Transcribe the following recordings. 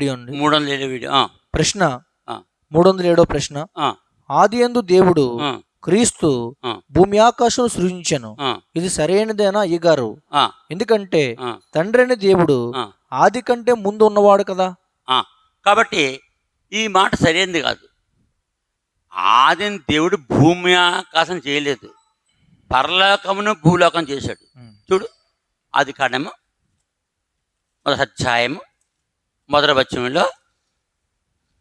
Video మూడు వందల ఏడు వీడియో ప్రశ్న. మూడు వందల ఏడో ప్రశ్న. ఆ, ఆది యందు దేవుడు క్రీస్తు. భూమి ఆకాశం సృజించను. ఇది సరైనదేనా అయ్యగారు? ఆ, ఎందుకంటే తండ్రి అనే దేవుడు. ఆది కంటే ముందు ఉన్నవాడు కదా. ఆ. కాబట్టి ఈ మాట సరైనది కాదు. ఆదిని దేవుడు భూమి ఆకాశం చేయలేదు. పరలోకమును భూలోకం చేశాడు. చూడు అది కాండము అధ్యాయము మొదటి వచ్చంలో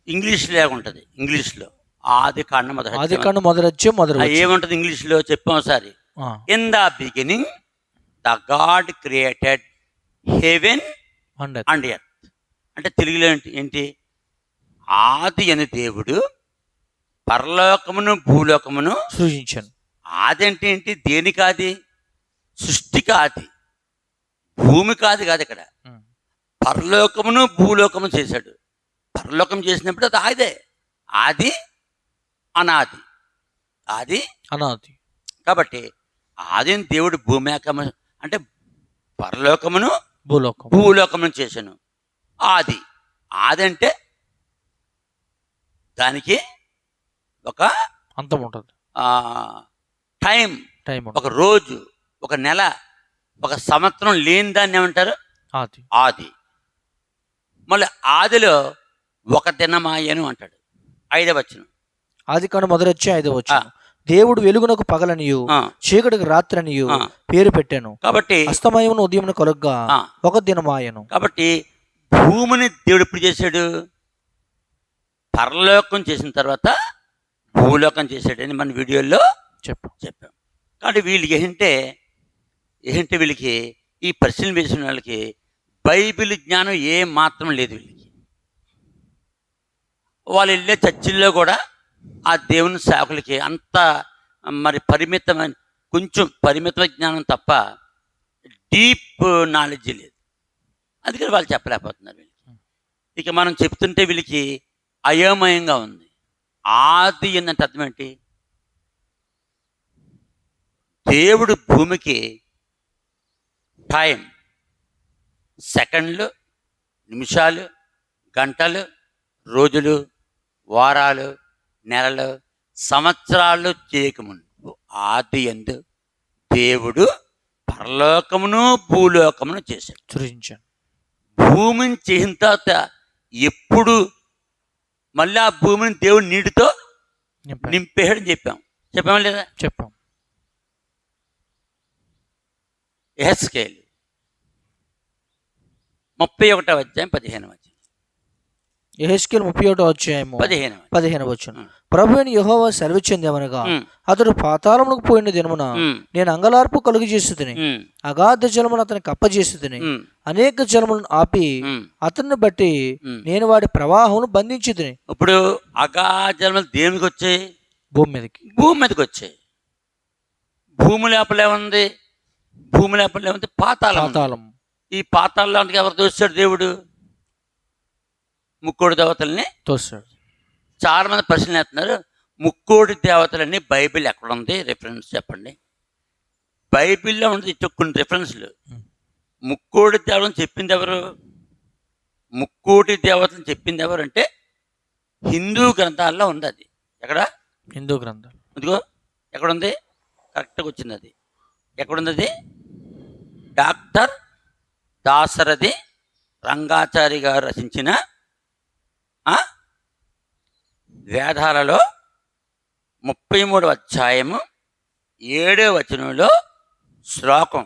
ఇంగ్లీష్లో ఉంటుంది ఇంగ్లీష్లో. ఆది కాండం మొదటి ఆది మొదలొచ్చే మొదలు ఆ ఏముంటుంది ఇంగ్లీష్లో? చెప్పాం ఒకసారి. In the beginning the god created heaven and earth అంటే తెలుగులో ఏంటి ఏంటి? ఆది అని దేవుడు పరలోకమును భూలోకమును సృజించను ఆది అంటే ఏంటి? దేనికి ఆది సృష్టికి ఆది భూమి కాదు కాదు ఇక్కడ. పరలోకమును భూలోకము చేశాడు. పరలోకం చేసినప్పుడు అది ఆదే. ఆది అనాది. ఆది అనాది. కాబట్టి ఆది దేవుడు భూమి ఆకమ అంటే పరలోకమును భూలోకం భూలోకమును చేశాను. ఆది. ఆది అంటే దానికి ఒక అంతం ఉంటుంది. టైం. టైం ఒక రోజు ఒక నెల ఒక సంవత్సరం లేని దాన్ని ఏమంటారు? ఆది. ఆది. మళ్ళీ ఆదిలో ఒక దినమాయను అంటాడు. ఐదవ వచ్చిన ఆది కన్ను మొదలొచ్చే ఐదో వచ్చి దేవుడు వెలుగునకు పగలనియు చీకటికి రాత్రనియు. పేరు పెట్టాను. కాబట్టి అస్తమయమును ఉదయమును కలుగ్గా ఒక దినమాయను. కాబట్టి భూమిని దేవుడు ఎప్పుడు చేశాడు? పరలోకం చేసిన తర్వాత భూలోకం చేశాడని మన వీడియోలో చెప్పు. చెప్పాం. కాబట్టి వీళ్ళకి ఏంటంటే ఏంటంటే వీళ్ళకి? ఈ ప్రశ్నలు వేసిన వాళ్ళకి బైబిల్ జ్ఞానం ఏ మాత్రం లేదు వీళ్ళకి. వాళ్ళు వెళ్ళే చర్చిల్లో కూడా ఆ దేవుని సేవకులకి అంత మరి పరిమితమైన కొంచెం పరిమిత జ్ఞానం తప్ప డీప్ నాలెడ్జ్ లేదు. అందుకని వాళ్ళు చెప్పలేకపోతున్నారు వీళ్ళకి. ఇక మనం చెప్తుంటే వీళ్ళకి అయోమయంగా ఉంది. ఆది ఏంటంటే అర్థం ఏంటి? దేవుడు భూమికి టైం సెకండ్లు నిమిషాలు గంటలు రోజులు వారాలు నెలలు సంవత్సరాలు చేయకముందు ఆది ఎందు దేవుడు పరలోకమును భూలోకమును చేశాడు. సృజించాను భూమిని చేసిన తర్వాత ఎప్పుడు మళ్ళీ ఆ భూమిని దేవుడు నీటితో. నింపేయడం చెప్పాం. చెప్పామా లేదా? చెప్పాం. ఎహెస్కేల్ ముప్పై ఒకటో అధ్యాయం పదిహేను అధ్యాయం ఎహెస్కేల్ ముప్పై ఒకటో అధ్యాయము పదిహేను పదిహేను వచ్చును. ప్రభు అయిన యెహోవా సెలవిచ్చిందేమనగా అతడు పాతాళమునకు పోయిన దినమున నేను అంగలార్పు కలుగు చేసి అగాధ జలమును అతనికి కప్పజేసి ఉమ్, అనేక జలములను ఆపి అతన్ని బట్టి. నేను వాడి ప్రవాహమును బంధించి ఇప్పుడు అగాజలములు దేనికి వచ్చాయి? భూమి మీదకి. భూమి మీదకి వచ్చాయి. భూమి లోపల ఏముంది భూమి లోపల ఏముంది పాతాళం. పాతాళం. ఈ పాతాళానికి ఎవరు దోచాడు దేవుడు? ముక్కోడి దేవతల్ని? తోస్తాడు చాలా మంది ప్రశ్నలు వేస్తున్నారు. ముక్కోడి దేవతలని బైబిల్ ఎక్కడ ఉంది? రిఫరెన్స్ చెప్పండి. బైబిల్లో ఉంది కొన్ని రిఫరెన్స్లు. ముక్కోడి దేవతలు చెప్పింది ఎవరు? ముక్కోటి దేవతలు చెప్పింది ఎవరు అంటే హిందూ గ్రంథాల్లో ఉంది అది. ఎక్కడ? హిందూ గ్రంథాలు ఇదిగో ఎక్కడుంది? కరెక్ట్గా వచ్చింది అది. ఎక్కడుంది అది? డాక్టర్ దాసరథి రంగాచారి గారు రచించిన వేదాలలో ముప్పై మూడవ అధ్యాయము ఏడో వచనంలో శ్లోకం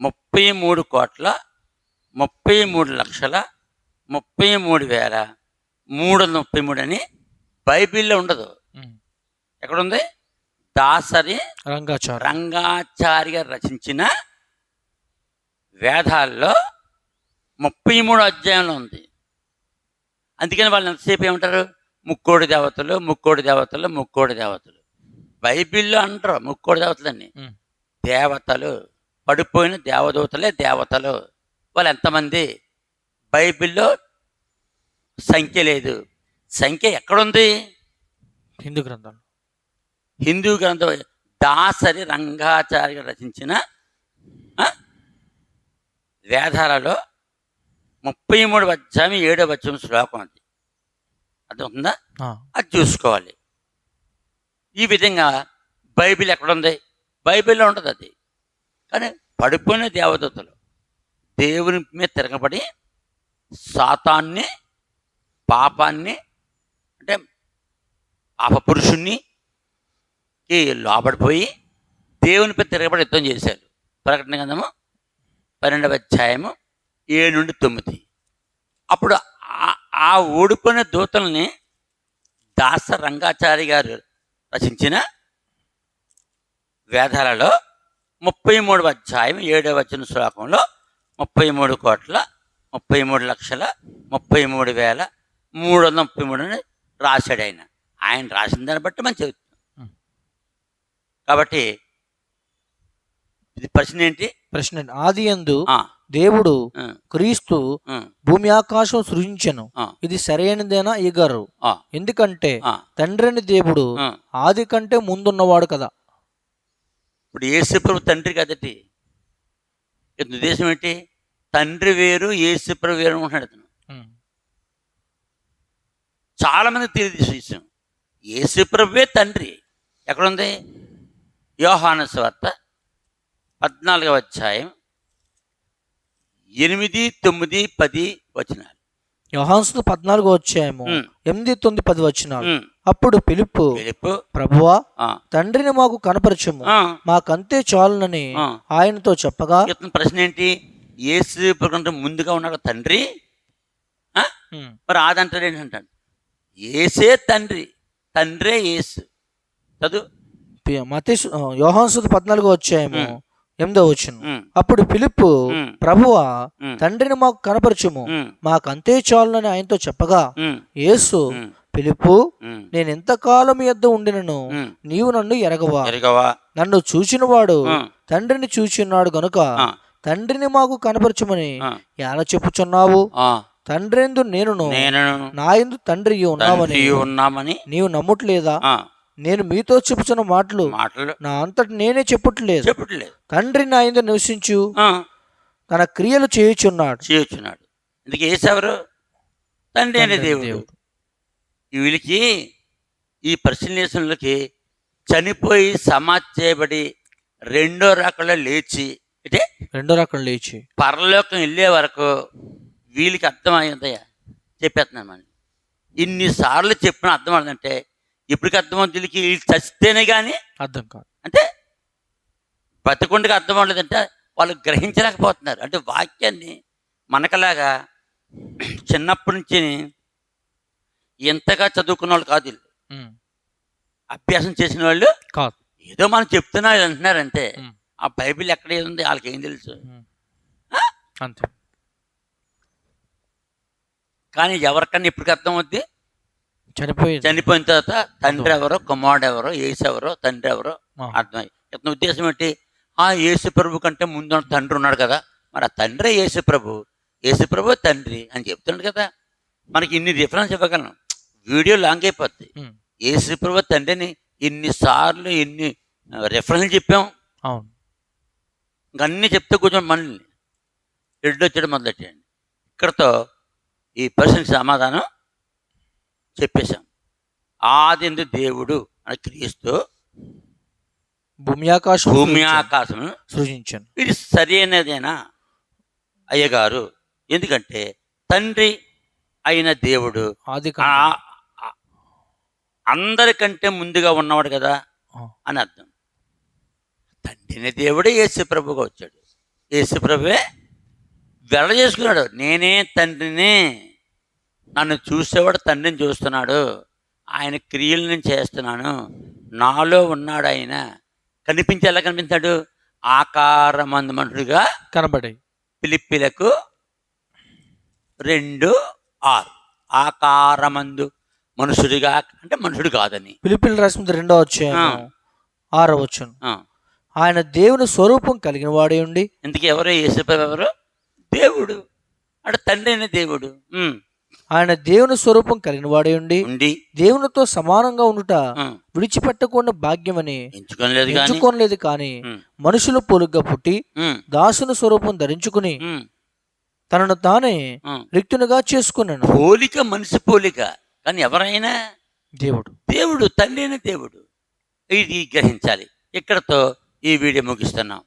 ముప్పై మూడు కోట్ల ముప్పై మూడు లక్షల ముప్పై మూడు వేల మూడు వందల ముప్పై మూడు అని బైబిల్లో ఉండదు. ఎక్కడుంది? దాసరి రంగాచారం. రంగాచారి గారు రచించిన వేదాల్లో ముప్పై మూడు అధ్యాయంలో ఉంది. అందుకని వాళ్ళు ఎంతసేపు ఏమంటారు? ముక్కోడి దేవతలు ముక్కోడి దేవతలు ముక్కోడి దేవతలు. బైబిల్లో అంటారు ముక్కోడి దేవతలని. దేవతలు పడిపోయిన దేవదూతలే దేవతలు. వాళ్ళు ఎంతమంది? బైబిల్లో సంఖ్య లేదు. సంఖ్య ఎక్కడుంది? హిందూ గ్రంథాలు. హిందూ గ్రంథం దాసరి రంగాచార్య రచించిన వేదాలలో ముప్పై మూడు అధ్యాయం ఏడో వచ్చిన శ్లోకం అది. అర్థమవుతుందా? ఆ, అది చూసుకోవాలి. ఈ విధంగా బైబిల్ ఎక్కడుంది? బైబిల్లో ఉంటుంది అది. కానీ పడిపోయిన దేవదూతలు దేవుని మీద తిరగబడి సాతాన్ని పాపాన్ని అంటే అపపురుషుణ్ణి లోబడిపోయి దేవునిపై తిరగబడి యుద్ధం చేశారు. ప్రకటన గ్రంథము పన్నెండవ అధ్యాయము ఏడు నుండి తొమ్మిది. అప్పుడు ఆ- ఓడిపోయిన దూతల్ని దాస రంగాచారి గారు రచించిన వేదాలలో ముప్పై మూడు అధ్యాయం ఏడవ వచ్చిన శ్లోకంలో ముప్పై మూడు కోట్ల ముప్పై మూడు లక్షల ముప్పై మూడు వేల మూడు వందల ముప్పై మూడు అని రాశాడు ఆయన. ఆయన రాసిన దాన్ని బట్టి మనం చెబుతున్నాం కాబట్టి ఇది ప్రశ్న ఏంటి? ప్రశ్న ఆది ఆ, దేవుడు క్రీస్తు భూమి ఆకాశం సృజించను. ఇది సరైనదేనా? ఆ, ఎందుకంటే తండ్రిని దేవుడు. ఆది కంటే ముందున్నవాడు కదా. ఇప్పుడు యేసుప్రభు తండ్రి కదటి. ఉద్దేశం ఏంటి? తండ్రి వేరు యేసుప్రభు వేరు అంటున్నాడు ఇతను చాలా మంది తెలియదు విషయం. యేసుప్రభువే తండ్రి. ఎక్కడుంది? యోహాను స్వార్త పద్నాలుగవ అధ్యాయం ఎనిమిది తొమ్మిది పది వచనాలు. యోహాన్సు పద్నాలుగు వచ్చాయేమో ఉమ్, ఎనిమిది తొమ్మిది పది వచ్చినాడు ఉమ్, అప్పుడు పిలుపు ప్రభువా తండ్రిని మాకు కనపరచము. మాకంతే చాలునని. ఆయనతో చెప్పగా ప్రశ్న ఏంటి? యేసు కంటే ముందుగా ఉన్నాడు తండ్రి? మరి ఆదంటాడు ఏంటంటాడు ఏసే తండ్రి. తండ్రే యేసు. చదువు. ఆ, యోహాన్సు పద్నాలుగు వచ్చాయేమో ఉమ్. ఎనిమిదో వచ్చును అప్పుడు పిలుపు ప్రభువా తండ్రిని మాకు కనపరచము. మాకంతే చాలునని ఆయనతో చెప్పగా యేసు పిలుపు నేను ఎంతకాలం యొద్ద ఉండినను. నీవు నన్ను ఎరగవా? నన్ను చూచినవాడు తండ్రిని చూచిన్నాడు గనుక తండ్రిని మాకు కనపరచమని ఎలా చెప్పుచున్నావు? తండ్రి నేను నా ఎందు తండ్రి ఉన్నామని నీవు నమ్ముట్లేదా? నేను మీతో చెప్పుచున్న మాటలు మాటలు నా అంతటి నేనే చెప్పుట్లేదు. చెప్పట్లేదు. తండ్రి నా ఎందు నివసించు. తన క్రియలు చేయుచున్నాడు. చేయొచ్చున్నాడు ఇందుకు ఏసెవరు తండ్రి అనే దేవుడు. వీళ్ళకి ఈ పరిశీలనలకి చనిపోయి సమాధి చేయబడి రెండో రకంలో లేచి అంటే రెండో రకం లేచి. పరలోకం వెళ్ళే వరకు వీళ్ళకి అర్థమైందయ్యా చెప్పేస్తున్నాను మళ్ళీ. ఇన్నిసార్లు చెప్పిన అర్థమైందంటే ఇప్పటికి అర్థమవుతుంది వీళ్ళకి వీళ్ళు చచ్చితేనే కానీ అర్థం కాదు. అంటే బతికుండగా అర్థం అవ్వలేదంటే వాళ్ళు గ్రహించలేకపోతున్నారు. అంటే వాక్యాన్ని మనకలాగా చిన్నప్పటి నుంచి ఎంతగా చదువుకున్న వాళ్ళు కాదు వీళ్ళు. అభ్యాసం చేసిన వాళ్ళు కాదు. ఏదో మనం చెప్తున్నారు అంటున్నారంటే ఉమ్, ఆ బైబిల్ ఎక్కడ ఉంది వాళ్ళకి ఏం తెలుసు. అంతే. కానీ ఎవరికన్నా ఇప్పటికి అర్థం అవుద్ది చనిపోయింది. చనిపోయిన తర్వాత తండ్రి ఎవరో కుమారుడు ఎవరో యేసు ఎవరో తండ్రి ఎవరో అర్థమై ఇతని ఉద్దేశం ఏంటి? ఆ యేసు ప్రభు కంటే ముందు తండ్రి ఉన్నాడు కదా. మరి ఆ తండ్రే యేసు ప్రభు. యేసు ప్రభు తండ్రి అని చెప్తున్నాడు కదా. మనకి ఇన్ని రిఫరెన్స్ ఇవ్వగలను. వీడియో లాంగ్ అయిపోద్ది. యేసు ప్రభు తండ్రిని ఇన్నిసార్లు ఎన్ని రెఫరెన్స్ చెప్పాం. అవును. ఇంక అన్నీ చెప్తే కూర్చొని మనల్ని. ఎడ్డు వచ్చాడు మొదలెట్టండి ఇక్కడతో ఈ ప్రశ్నకి సమాధానం చెప్పేశాం. ఆది దేవుడు అని క్రీస్తు భూమి ఆకాశం భూమి. ఆకాశం సృజించాను ఇది సరైనదేనా అయ్యగారు ఎందుకంటే తండ్రి అయిన దేవుడు ఆది అందరికంటే ముందుగా ఉన్నవాడు కదా అని అర్థం. తండ్రిని దేవుడే యేసుప్రభుగా వచ్చాడు. యేసుప్రభువే వెల చేసుకున్నాడు నేనే తండ్రిని నన్ను చూసేవాడు తండ్రిని చూస్తున్నాడు. ఆయన క్రియలు నేను చేస్తున్నాను. నాలో ఉన్నాడు ఆయన. కనిపించి ఎలా కనిపించాడు? ఆకారమందు మనుషుడుగా కనబడాయి. పిలిపిలకు రెండు ఆరు. ఆకారమందు మనుషుడిగా అంటే మనుషుడు కాదని. పిలిపిలు రాసిన రెండో ఆ. ఆరో వచ్చాను. ఆయన దేవుని స్వరూపం కలిగిన వాడే ఉండి ఇందుకు ఎవరు? ఎవరు? దేవుడు. అంటే తండ్రి అయిన దేవుడు. ఆయన దేవుని స్వరూపం కలిగిన వాడే ఉండి. దేవునితో సమానంగా ఉండుట విడిచిపెట్టకుండా భాగ్యమని ఎంచుకోలేదు కానీ ఎంచుకోనలేదు కానీ మనుషులు పోలుగ్గా పుట్టి దాసుని స్వరూపం ధరించుకుని. తనను తానే. రిక్తునిగా చేసుకున్నాను పోలిక మనిషి పోలిక. కానీ ఎవరైనా దేవుడు. దేవుడు తండ్రి దేవుడు. ఇది గ్రహించాలి. ఇక్కడతో ఈ వీడియో ముగిస్తున్నాం.